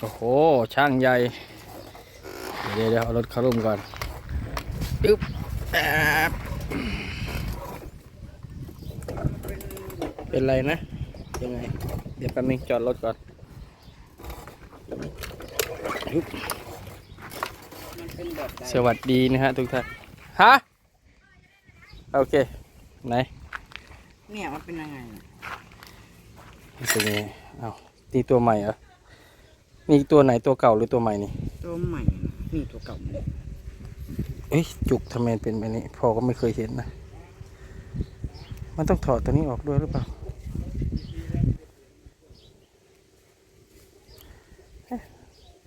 โอ้โห ช่างใหญ่ เดี๋ยวเดี๋ยวเอารถเข้าร่มก่อนอึ๊บแอบเป็นไรนะ ยังไง เดี๋ยวแป๊บนึงจอดรถก่อนอึ๊บมันเป็นแบบใดสวัสดีนะฮะทุกท่าน ฮะ โอเค ไหน เนี่ยมันเป็นยังไงน่ะเป็นไงเอานี่ตัวใหม่เหรอ นี่ตัวไหนตัวเก่าหรือตัวใหม่นี่ ตัวใหม่นี่ตัวเก่าเอ้ยจุกทำไมเป็นแบบนี้พ่อก็ไม่เคยเห็นนะ มันต้องถอดตัวนี้ออกด้วยหรือเปล่าเอ๊ะ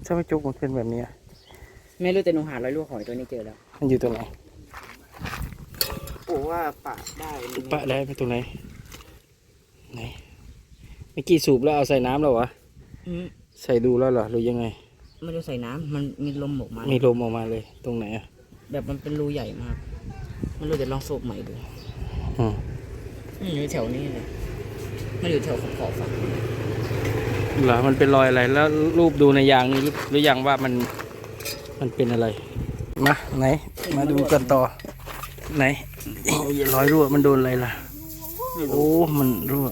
ทำไมจุกมันเป็นแบบนี้อะไม่รู้แต่หนูหารอยลูกหอยตัวนี้เจอแล้วมันอยู่ตรงไหนปู่ว่าปะได้ปะได้ไปตรงไหนไหนเมื่อกี้สูบแล้วเอาใส่น้ำแล้ววะ อืม ใส่ดูแล้วเหรอหรือยังไง ไม่รู้ใส่น้ำมันมีลมออกมา มีลมออกมาเลย ตรงไหนอะแบบมันเป็นรูใหญ่มากไม่รู้จะลองสูบใหม่ดูอืมมันอยู่แถวนี้เลยมันอยู่แถวขอบขอบฝั่งเหรอมันเป็นรอยอะไร แล้วรูปดูในยางนี่หรือหรือยังว่ามันมันเป็นอะไร มาไหน มาดูกันต่อ ไหนโอ้ยรอยรั่วมันโดนอะไรล่ะ โอ้ มันรั่ว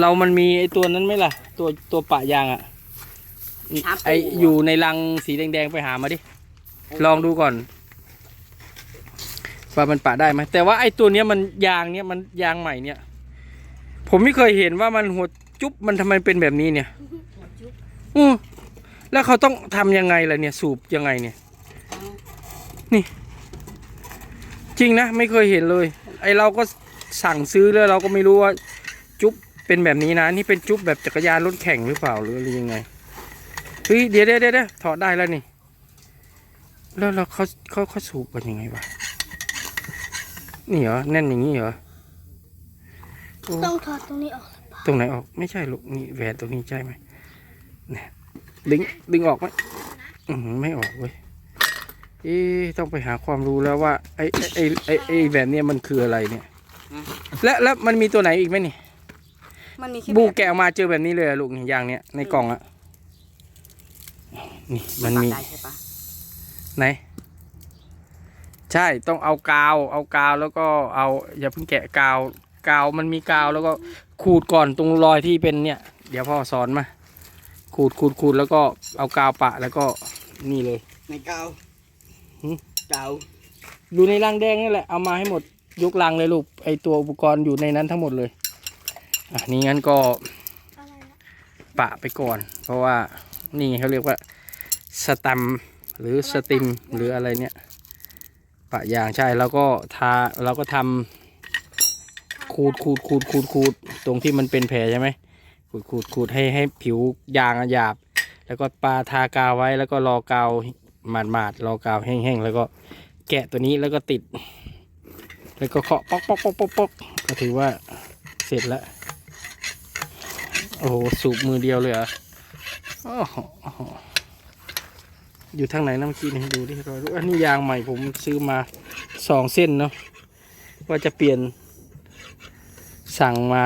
เรามันมีไอตัวนั้นไหมล่ะ ตัวตัวปะยางอะไออยู่ในรังสีแดงๆไปหามาดิ ลองดูก่อนว่ามันปะได้ไหมแต่ว่าไอตัวเนี้ยมันยางเนี้ยมันยางใหม่เนี่ย ผมไม่เคยเห็นว่ามันหัวจุ๊บมันทำไมเป็นแบบนี้เนี่ยอือแล้วเขาต้องทำยังไงล่ะเนี่ย สูบยังไงเนี่ย นี่ จริงนะ ไม่เคยเห็นเลย ไอเราก็สั่งซื้อแล้วเราก็ไม่รู้ว่าจุ๊บ เป็นแบบนี้นะนี่เป็นจุ๊บแบบจักรยานรถแข่งหรือเปล่าหรืออะไรยังไงเฮ้ยเดี๋ยวเดี๋ยวเดี๋ยวถอดได้แล้วนี่ แล้วเราเขาเขาเขาสูบกันยังไงวะนี่เหรอแน่นอย่างนี้เหรอโอ้ต้องถอดตรงนี้ออกตรงไหนออกไม่ใช่ลูกนี่แหวนตรงนี้ใช่ไหมเนี่ยดึงดึงออกไหมอือหือไม่ออกเว้ยเอ๊ะต้องไปหาความรู้แล้วว่าไอ้ไอ้ไอ้ไอ้แบบเนี้ยมันคืออะไรเนี่ย และแล้วมันมีตัวไหนอีกไหมนี่ มันมีแค่บูแบบแกะออกมาเจอแบบนี้เลยอะลูกนี่อย่างเนี้ยในกล่องอะนี่มันมีปะได้ใช่ปะไหนใช่ต้องเอากาว เอากาวแล้วก็เอาอย่าเพิ่งแกะกาวกาวมันมีกาวแล้วก็ขูดก่อนตรงรอยที่เป็นเนี่ย เดี๋ยวพ่อสอนมาขูดขูดขูดแล้วก็เอากาวปะแล้วก็นี่เลย ในเกาหืมเกาอยู่ในรังแดงนี่แหละเอามาให้หมดยกรังเลยลูกไอตัวอุปกรณ์อยู่ในนั้นทั้งหมดเลย อะนี่งั้นก็อะไรนะปะไปก่อน เพราะว่านี่เขาเรียกว่าสตัมหรือสติมหรืออะไรเนี่ยปะยางใช่แล้วก็ทาเราก็ทำขูดขูดขูดขูดขูดตรงที่มันเป็นแผลใช่ไหมขูดขูดขูดให้ให้ผิวยางอะหยาบ แล้วก็ปาทากาวไว้แล้วก็รอกาวหมาดหมาดๆรอกาวแห้งๆแล้วก็แกะตัวนี้แล้วก็ติด แล้วก็เคาะป๊อกป๊อกป๊อกป๊อกป๊อกก็ถือว่าเสร็จแล้ว โอ้โหสูบมือเดียวเลยเหรอโอ้โหอยู่ทางไหนนะเมื่อกี้นี่ดูดิรอยรู้อันนี้ยางใหม่ผมซื้อมาสองเส้นเนาะว่าจะเปลี่ยนสั่งมา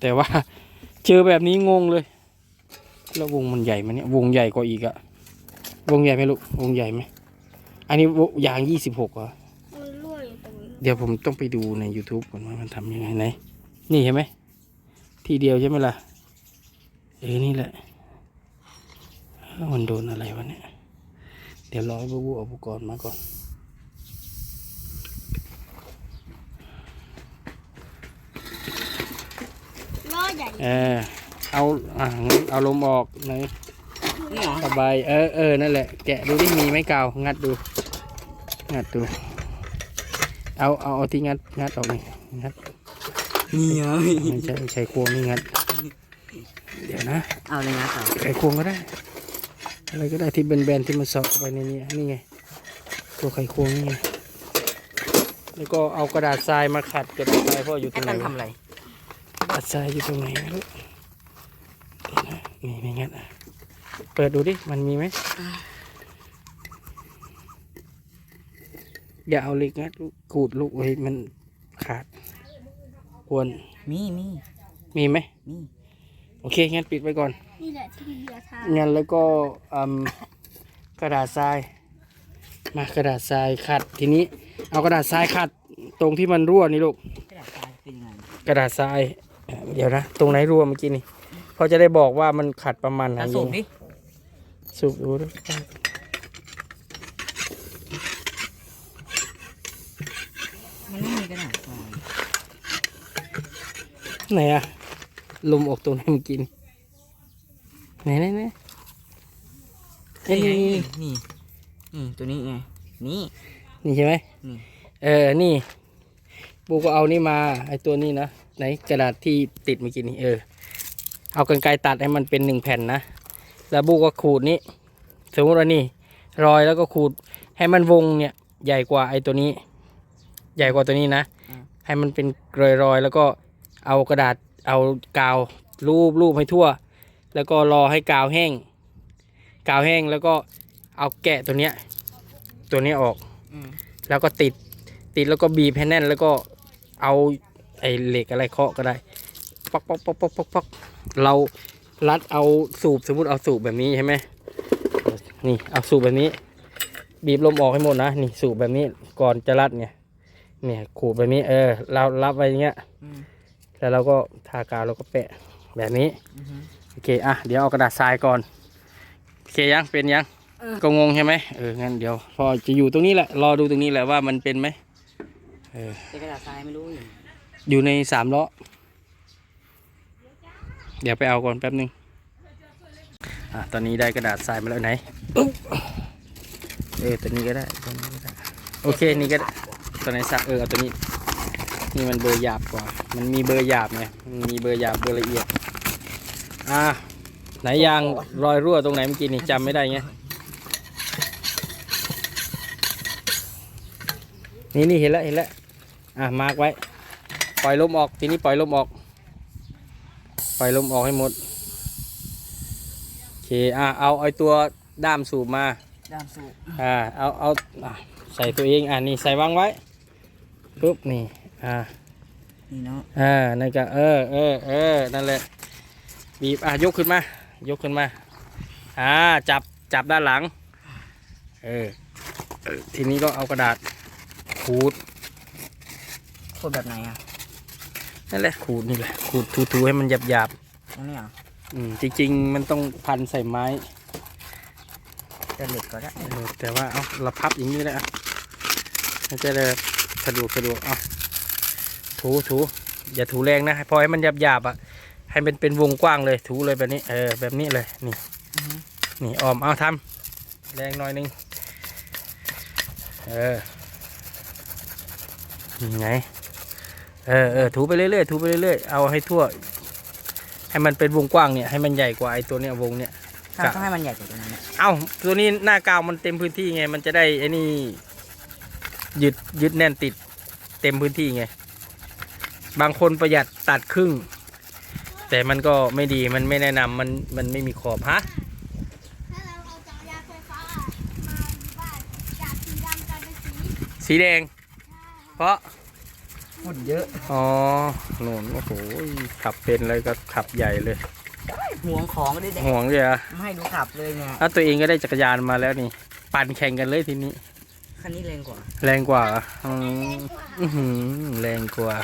แต่ว่าเจอแบบนี้งงเลย แล้ววงมันใหญ่ไหมันเนี่ยวงใหญ่กว่าอีกอะวงใหญ่ไหมลูกวงใหญ่ไหมอันนี้วงยางยี่สิบหกเหรอมันรั่วอยู่ตรงนี้เดี๋ยวผมต้องไปดูใน YouTube ก่อนว่ามันทำยังไงไหนนี่เห็นไหม ทีเดียวใช่ไหมล่ะเออนี่แหละเอ้ามันโดนอะไรวะเนี่ย เดี๋ยวรอให้บูบูเอาอุปกรณ์มาก่อน ล้อใหญ่เออ เอาอะงั้นเอาลมออกไหนนี่เหรอสบายเออเออนั่นแหละ แกะดูที่มีไหมกาว งัดดู งัดดู เอาเอาเอาที่งัด งัดออกนี่งัด นี่เหรอไม่ใช่ไม่ใช่ควงนี่งัดเดี๋ยวนะ เอาเลยนะต่อไขควงก็ได้ อะไรก็ได้ที่เป็นแบนๆที่มันเสาะเข้าไปในนี้นี่ไง ตัวไขควงนี่ไง แล้วก็เอากระดาษทรายมาขัดกระดาษทรายพ่ออยู่ตรไอ้งไหนตันวะทำอะไรกระดาษทรายอยู่ตรงไหนไม่รู้เดี๋ยวนะนี่ไม่งั้นอะเปิดดูดิ มันมีไหม อย่าเอาเหล็กงัดลูกขูดลูกไว้มันขาด ควรมีมีมีไหมมีโอเคงั้นปิดไว้ก่อน นี่แหละที่เบียร์ทางั้นแล้วก็อืมกระดาษทราย มากระดาษทรายขัดทีนี้ เอากระดาษทรายขัดตรงที่มันรั่วนี่ลูก กระดาษทรายเป็นยังไงกระดาษทรายเอ่อเดี๋ยวนะ ตรงไหนรั่วเมื่อกี้นี่พอจะได้บอกว่ามันขัดประมาณไหนถ้าสูบดิสูบดูด้วย มันไม่มีกระดาษทราย ไหนอะลมออกตรงไหนเมื่อกี้นี่ไหนไหนไหนเอ้ยนี่นี่ไงนี่นี่นี่ตัวนี้ไงนี่นี่ใช่ไหมนี่เออนี่ปูก็เอานี่มาไอตัวนี้นะไหนกระดาษที่ติดเมื่อกี้นี่เออ เอากันไกรตัดให้มันเป็นหนึ่งแผ่นนะแล้วบูก็ขูดนี้สมมติว่านี่รอยแล้วก็ขูดให้มันวงเนี่ยใหญ่กว่าไอตัวนี้ ใหญ่กว่าตัวนี้นะ ให้มันเป็นรอยๆแล้วก็ เอากระดาษเอากาวรูปรูปให้ทั่ว แล้วก็รอให้กาวแห้ง กาวแห้งแล้วก็เอาแกะตัวเนี้ย ตัวเนี้ยออกอืมแล้วก็ติดติดแล้วก็บีบให้แน่น แล้วก็เอาไอ้เหล็กอะไรเคาะก็ได้ป๊อกป๊อกป๊อกป๊อกป๊อกป๊อกเรารัดเอาสูบสมมติเอาสูบแบบนี้ใช่ไหมนี่เอาสูบแบบนี้ บีบลมออกให้หมดนะนี่สูบแบบนี้ก่อนจะรัดเนี่ยเนี่ยขูดแบบนี้ เออ เรารับไว้อย่างเงี้ยอืม แล้วเราก็ทากาวแล้วก็แปะแบบนี้อือฮึโอเคอะเดี๋ยวเอากระดาษทรายก่อนโอเคยังเป็นยังเออก็งงใช่ไหมเอองั้นเดี๋ยวพอจะอยู่ตรงนี้แหละรอดูตรงนี้แหละว่ามันเป็นไหมเออแต่กระดาษทรายไม่รู้อยู่อยู่ในสามล้อเดี๋ยวไปเอาก่อนแป๊บหนึงอะตอนนี้ได้กระดาษทรายมาแล้วไหนอุ๊บเออตัวนี้ก็ได้ตัวนี้ก็ได้โอเคนี่ก็ได้ตัวไหนสักเออเอาตัวนี้ นี่มันเบอร์หยาบกว่า มันมีเบอร์หยาบไงมันมีเบอร์หยาบเบอร์ละเอียด อะไหนยางรอยรั่วตรงไหนเมื่อกี้นี่จำไม่ได้ไง นี่นี่เห็นแล้วเห็นแล้ว อะมาร์กไว้ ปล่อยลมออก ทีนี้ปล่อยลมออก ปล่อยลมออกให้หมด โอเค อะเอาไอตัวด้ามสูบมาดามสูบ อ่า เอาเอาอะใส่ตัวเอง อ่านี่ใส่วางไว้ปุ๊บนี่ อ่านี่เนาะอ่านั่นก็เออเออเออนั่นแหละบีบอะยกขึ้นมายกขึ้นมาอ่าจับจับด้านหลังเออเออทีนี้ก็เอากระดาษขูดโคตรแบบไหนอะนั่นแหละขูดนี่แหละขูดถูๆให้มันหยาบหยาบตรงนี้เหรอะๆอืมจริงๆ มันต้องพันใส่ไม้จะเหล็กก็ได้เออแต่ว่าเอาเราพับอย่างนี้เลยอะมันจะได้สะดวกสะดวกเอา ถูถูอย่าถูแรงนะพอให้มันหยาบหยาบๆอะ ให้มันเป็นวงกว้างเลยถูเลยแบบนี้ เออแบบนี้เลยนี่อือฮึนี่ออมเอาทำแรงหน่อยหนึงเออนี่ไงเออเออถูไปเรื่อยๆถูไปเรื่อยๆเอาให้ทั่ว ให้มันเป็นวงกว้างเนี่ยให้มันใหญ่กว่าไอ้ตัวเนี้ยวงเนี่ยถ้าครับต้องให้มันใหญ่กว่าตัวนั้นเนี่ยเอ้าตัวนี้หน้ากาวมันเต็มพื้นที่ไง มันจะได้ไอ้นี่ยึดยึดแน่นติดเต็มพื้นที่ไง บางคนประหยัดตัดครึ่ง แต่มันก็ไม่ดีมันไม่แนะนำมันมันไม่มีขอบฮะถ้าเราเอาจักรยานไฟฟ้ามาบ้านจากสีดำกลายเป็นสีสีแดง เพราะฝุ่นเยอะอ๋อโน่นโอ้โหขับเป็นเลยก็ขับใหญ่เลยห่วงของก็ได้เด็กห่วงเลยอะไม่ให้ดูขับเลยเนี่ยถ้าตัวเองก็ได้จักรยานมาแล้วนี่ ปั่นแข่งกันเลยทีนี้ คันนี้แรงกว่า แรงกว่าเหรออืมอื้อหือแรงกว่า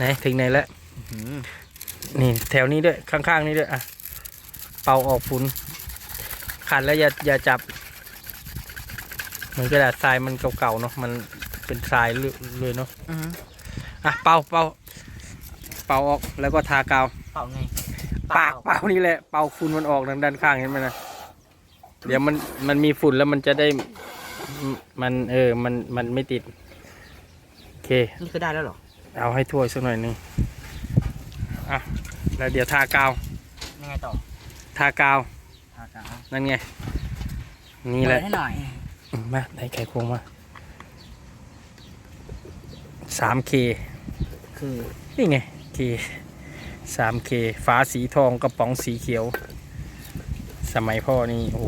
ไหนถึงไหนแล้วอื้อหือนี่แถวนี้ด้วยข้างๆนี้ด้วยอะเป่าออกฝุ่นขัดแล้วอย่าอย่าจับเหมือนกระดาษทรายมันเก่าๆเนาะมันเป็นทรายเรื่อยเลยเนาะอือฮึอะเป่าเป่าเป่าออกแล้วก็ทากาวเป่าไงปากเป่านี่แหละเป่าฝุ่นมันออกทางด้านข้างเห็นไหมนะเดี๋ยวมันมันมีฝุ่นแล้วมันจะได้มันเออมันมันไม่ติดโอเคนี่คือได้แล้วเหรอ เอาให้ถ้วยสักหน่อยหนึงอะแล้วเดี๋ยวทากาวยังไงต่อทากาวทากาวนั่นไง นี่แหเปิละดให้หน่อยอืมมาได้ไข่โครงมาสามเคคือนี่ไงเคสามเคฝาสีทองกระป๋องสีเขียว สมัยพ่อนี่ โอ้โห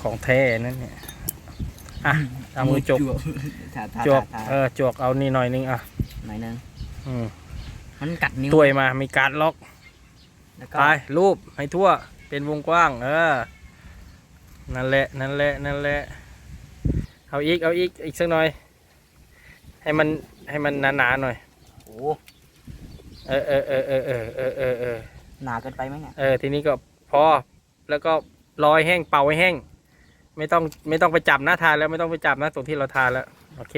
ของแท้นั่นเนี่ย อะเอามือจกทาทาจกทาเออจกเอานี่หน่อยนึงอะหน่อยนึงอืมมันกัดนิ้วตัวยมามีการดล็อกแล้วก็ไปรูปให้ทั่วเป็นวงกว้าง เออ นั่นแหละ นั่นแหละ นั่นแหละ เอาอีก เอาอีก อีกสักหน่อย ให้มัน ให้มันหนาๆหน่อย โอ้เออเออเออเออเออเออเออเออหนาเกินไปไหมเนี่ย เออ ทีนี้ก็พอ แล้วก็รอให้แห้ง เป่าให้แห้ง ไม่ต้องไม่ต้องไปจับนะทานแล้วไม่ต้องไปจับนะตรงที่เราทานแล้ว โอเค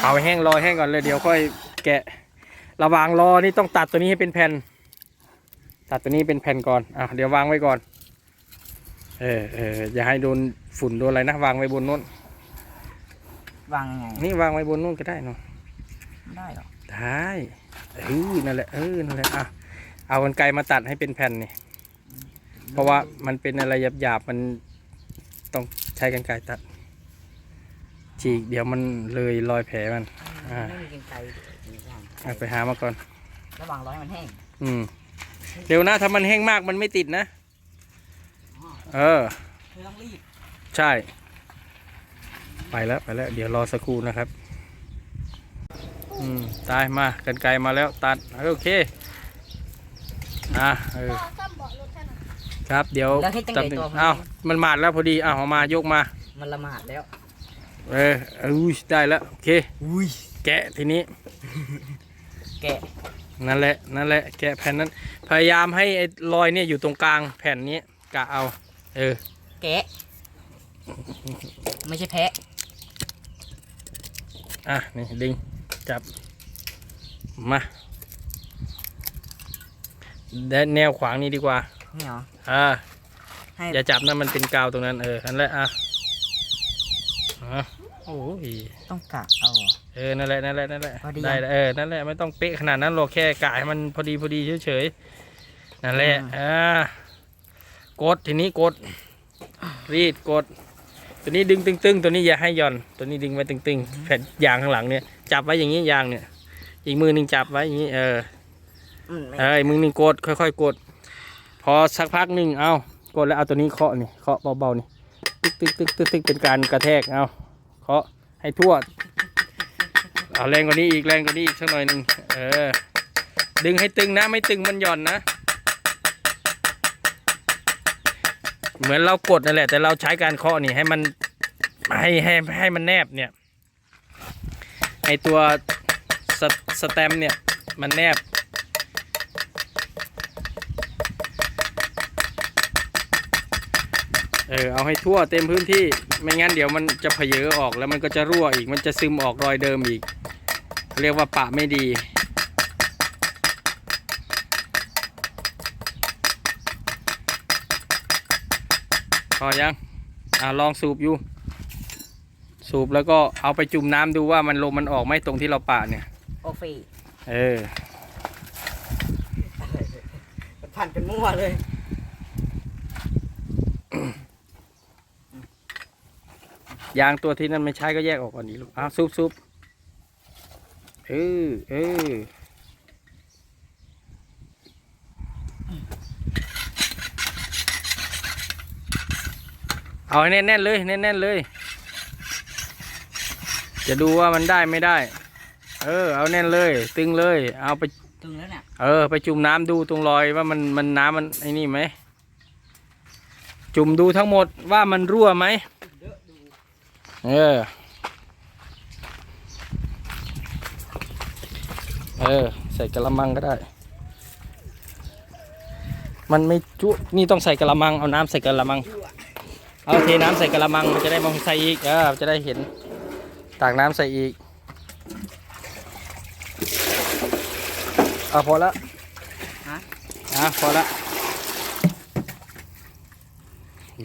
เป่าให้แห้งรอให้แห้งก่อนเลยเดี๋ยวค่อยแกะ ระหว่างรอนี่ต้องตัดตัวนี้ให้เป็นแผ่น ตัดตัวนี้เป็นแผ่นก่อนอะเดี๋ยววางไว้ก่อน เออเอออย่าให้โดนฝุ่นโดนอะไรนะวางไว้บนนู้น วางยังไงนี่วางไว้บนนู้นก็ได้เนาะไม่ได้หรอได้เออนั่นแหละเออนั่นแหละอะเอากันไกรมาตัดให้เป็นแผ่นนี่เพราะว่ามันเป็นอะไรหยาบๆมัน ต้องใช้กันไกรตัด ฉีกเดี๋ยวมันเลยรอยแผลมัน อ่าไม่มีกรรไกรเอาไปหามาก่อน ระหว่างร้อยมันแห้งอืม เดี๋ยวนะถ้ามันแห้งมากมันไม่ติดนะ เออไม่ต้องรีบใช่ ไปแล้วไปแล้ว เดี๋ยวรอสักครู่นะครับ อืม ตายมากันไกลมาแล้วตัด โอเค อะเออก็ซ่อมเบาะรถให้หน่อย ครับเดี๋ยวแล้วให้ตั้งจับใจหนึ่งตัวอ้าวมันมาดแล้วพอดีอ้าวเอามายกมา มันละหมาดแล้วเออเอออุ้ยได้แล้วโอเค อุ้ย แกะทีนี้ แกะ นั่นแหละ นั่นแหละ แกะแผ่นนั้น พยายามให้ไอ้รอยเนี่ยอยู่ตรงกลางแผ่นนี้กะเอา เออ แกะ ไม่ใช่แพะ อะ นี่ดึง จับ มาแดนแนวขวางนี้ดีกว่า นี่เหรออ่าให้อย่าจับนะมันเป็นกาวตรงนั้นเออนั่นแหละอะอะโอ้ยต้องกะเอาเหรอ เออนั่นแหละนั่นแหละนั่นแหละพอดี ได้แล้วเออนั่นแหละไม่ต้องเป๊ะขนาดนั้นหรอกแค่กะให้มันพอดีพอดีเฉยๆนั่นแหละอ่ากดทีนี้กด รีดกด ตัวนี้ดึงตึงๆ ตัวนี้อย่าให้หย่อน ตัวนี้ดึงไว้ตึงๆแผ่นยางข้างหลังเนี่ยจับไว้อย่างนี้ยางเนี่ย อีกมือหนึ่งจับไว้อย่างนี้เออ อืมไม่เอออีกมือหนึ่งกดค่อยๆกด พอสักพักหนึ่งเอากดแล้วเอาตัวนี้เคาะนี่เคาะเบาๆนี่ตึกตึกตึกตึกตึกเป็นการกระแทกเอาเคาะให้ทั่วเอาแรงกว่านี้อีกแรงกว่านี้อีกสักหน่อยหนึ่งเออดึงให้ตึงนะไม่ตึงมันหย่อนนะ เหมือนเรากดนั่นแหละ แต่เราใช้การเคาะนี่ให้มันให้ให้ให้มันแนบเนี่ยไอตัวสสแตมป์เนี่ยมันแนบ เออเอาให้ทั่วเต็มพื้นที่ไม่งั้นเดี๋ยวมันจะเพเยอออกแล้วมันก็จะรั่วอีก มันจะซึมออกรอยเดิมอีก เรียกว่าปะไม่ดีพอยังอ่าลองสูบอยู่ สูบแล้วก็เอาไปจุ่มน้ำดูว่ามันลมมันออกไหมตรงที่เราปะเนี่ยโอฟรีเออผ่านกันมั่วเลย ยางตัวที่นั่นไม่ใช้ก็แยกออกก่อนดีลูกอ้าวซุบซุบเออเออเอาให้แน่นๆเลยแน่นๆเลย จะดูว่ามันได้ไม่ได้ เออ เอาแน่นเลย ตึงเลย เอาไปตึงแล้วเนี่ยเออ ไปจุ่มน้ำดูตรงรอยว่ามันมันน้ำมันไอ้นี่ไหมจุ่มดูทั้งหมดว่ามันรั่วไหม เออ เออ ใส่กระมังก็ได้ มันไม่จุนี่ต้องใส่กระมัง เอาน้ำใส่กระมัง เอาเทน้ำใส่กระมัง มันจะได้มองใส่อีก เออ จะได้เห็น ตากน้ำใส่อีกเอาพอละฮะอะพอละ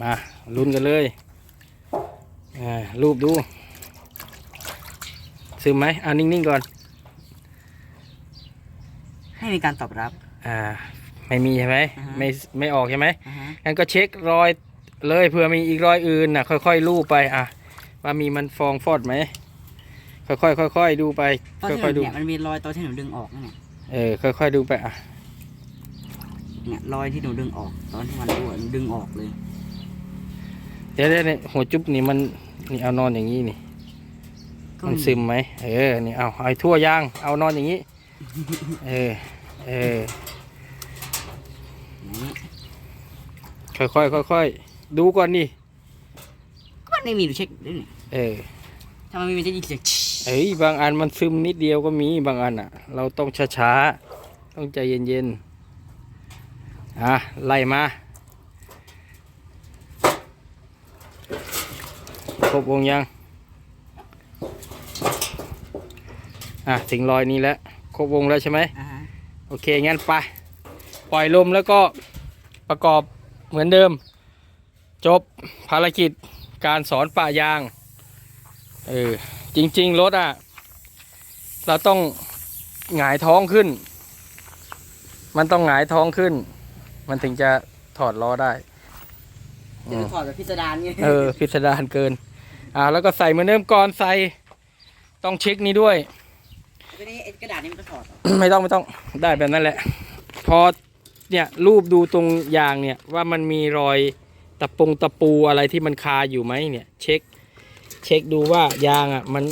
มาลุ้นกันเลยอ่า รูปดู ซึมไหมอ่านิ่ง ๆ ก่อน ให้มีการตอบรับ อ่า ไม่มีใช่ไหม อ่าฮะ ไม่ ไม่ออกใช่ไหม อ่าฮะงั้นก็เช็ครอยเลยเผื่อมีอีกรอยอื่นนะค่อยๆลูบไปอะว่ามีมันฟองฟอดไหมค่อยๆค่อยๆดูไปตอนที่หค่อยๆนูดูเนี่ยมันมีรอยตอนที่หนูดึงออกนั่นเนี่ยเออค่อยๆดูไปอะเนี่ยรอยที่หนูดึงออก ตอนที่มันรั่วหนูดึงออกเลย เดี๋ยวเดี๋ยวนี่หัวจุ๊บนี่มันนี่เอานอนอย่างนี้นี่ก็มันซึมไหมเออนี่เอาเอาให้ทั่วยางเอานอนอย่างนี้มเออเออนี่ค่อยๆค่อยๆดูก่อนนี่ก็มันไม่มีดูเช็คด้วยนี่เออถ้ามันไม่มีจะยิงเสียงเอ้ยบางอันมันซึมนิดเดียวก็มีบางอันอะ เราต้องช้าๆต้องใจเย็นๆอะไล่มา ครบวงยังอะถึงรอยนี้แล้วครบวงแล้วใช่ไหมอ่าฮะโอเคงั้นไปปล่อยลมแล้วก็ประกอบเหมือนเดิม จบภารกิจการสอนป่ายางเออจริง ๆ รถอะ เราต้องหงายท้องขึ้น มันต้องหงายท้องขึ้น มันถึงจะถอดล้อได้จะถอดแบบพิสดารไงเออพิสดารเกิน อ่าแล้วก็ใส่เหมือนเดิมก่อนใส่ต้องเช็คนี้ด้วย ก็นี่ไอ้กระดาษนี่มันก็ถอดเหรอไม่ต้องไม่ต้องได้แบบนั้นแหละ พอเนี่ยรูปดูตรงยางเนี่ยว่ามันมีรอยตะปงตะปูอะไรที่มันคาอยู่ไหมเนี่ย เช็ค เช็คดูว่ายางอะมัน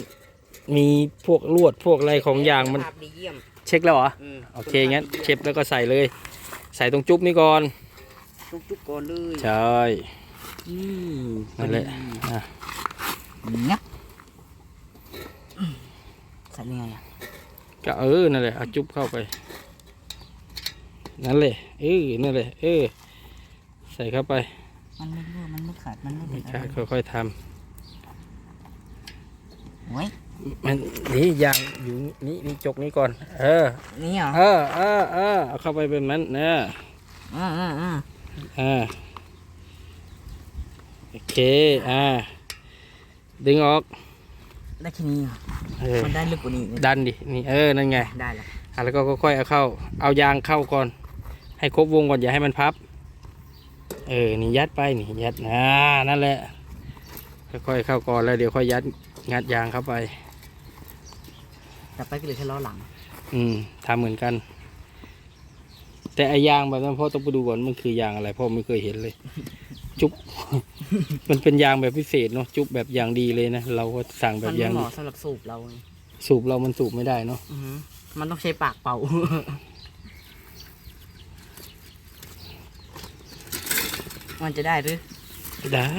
มีพวกลวดพวกอะไรของยางมันภาพดีเยี่ยมเช็คแล้วเหรออืมโอเคงั้นเช็คแล้วก็ใส่เลย ใส่ตรงจุ๊บนี่ก่อนจุกๆก่อนเลยใช่นี่นั่นแหละอะ งับใส่ยังไงอะก็เออนั่นแหละเอาจุ๊บเข้าไป นั่นเลยเออนั่นเลยเออ ใส่เข้าไป มันไม่รั่วมันไม่ขาดมันไม่ไม่เป็นขาดอะไรค่อยๆทำโอ้ยมันนี่ยางอยู่นี่นี่จกนี้ก่อน เออ นี่เหรอ เออเออเออเอาเข้าไปเป็นนั้นนะอืมอืมอืมอ่าโอเค อ่า ดึงออกได้แค่นี้เหรอเออมันได้ลึกกว่านี้อีกดันดินี่เออนั่นไงได้แล้วอะแล้วก็ค่อยๆเอาเข้า เอายางเข้าก่อน ให้ครบวงก่อนอย่าให้มันพับ เออนี่ยัดไปนี่ยัดนะนั่นแหละค่อยๆเข้าก่อนแล้วเดี๋ยวค่อยยัดงัดยางเข้าไป แต่ไปก็เหลยแค่ล้อหลัง อืมทำเหมือนกัน แต่ไอยางแบบนั้นพ่อต้องไปดูก่อนมันคือยางอะไรพ่อไม่เคยเห็นเลย จุ๊บ มันเป็นยางแบบพิเศษเนาะจุ๊บแบบอย่างดีเลยนะเราก็สั่งแบมับนอไม่ย่างเหดีมาะสำหรับสูบเราไงสูบเรามันสูบไม่ได้เนาะอือหือมันต้องใช้ปากเป่า มันจะได้หรือ ได้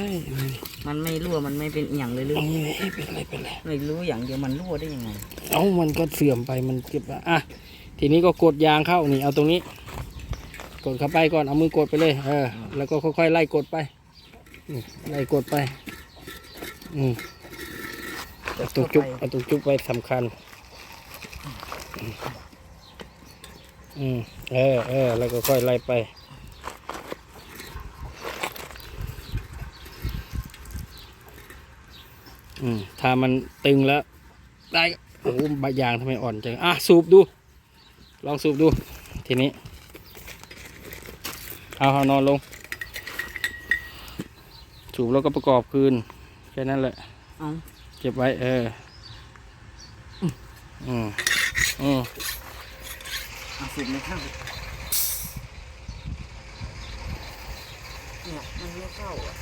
มันไม่รั่วมันไม่เป็นอหย่างเลยหรือเอาไงเป็นไรเป็นไรไม่รู้อย่างเดียวมันรั่วได้ยังไง เอามันก็เสื่อมไปมันเก็บอะทีนี้ก็กดยางเข้านี่เอาตรงนี้ กดเข้าไปก่อนเอามือกดไปเลยเออแล้วก็ค่อยๆไล่กดไปไล่กดไปอืมเอาตรงจุ๊บเอาตรงจุ๊บไว้สำคัญอืมเออเออแล้วก็ค่อยไล่ไปอืมถ้ามันตึงแล้ว ได้โอ้โหใบยางทำไมอ่อนจังอะสูบดู ลองสูบดู ทีนี้ เอาเอานอนลงสูบแล้วก็ประกอบคืน แค่นั้นแหละ เอาเก็บไว้ เออ อืมอืมเอาสูบไม่เข้าเนี่ยมันไม่เข้าอะ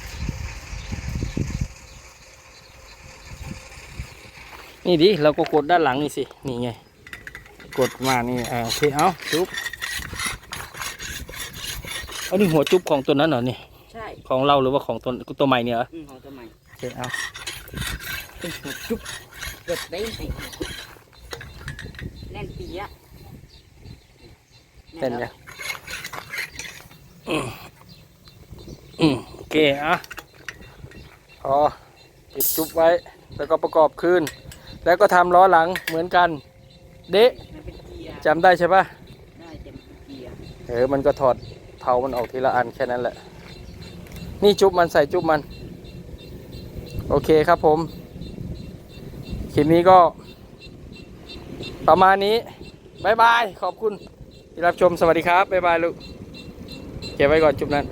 นี่ดิ เราก็กดด้านหลังนี่สิ นี่ไง กดมานี่ อ่าโอเคเอาจุ๊บเอานี่หัวจุ๊บของตัวนั้นเหรอนี่ใช่ของเราหรือว่าของตัวตัวใหม่เนี่ยเหรออืมของตัวใหม่โอเคเอาเป็นหัวจุ๊บเกิดได้ไหมแน่นปีอะเต้นยังอืมอืมโอเคอะพอติดจุ๊บไว้ แล้วก็ประกอบคืนแล้วก็ทำล้อหลังเหมือนกัน เดะมันเป็นเกียร์จำได้ใช่ปะได้เต็มนเป็นเกียร์เออมันก็ถอดเผามันออกทีละอันแค่นั้นแหละ นี่จุ๊บมันใส่จุ๊บมัน โอเคครับผมคลิปนี้ก็ ประมาณนี้บายบาย ขอบคุณที่รับชมสวัสดีครับบายบายลูกเก็บไว้ก่อนจุ๊บนั้น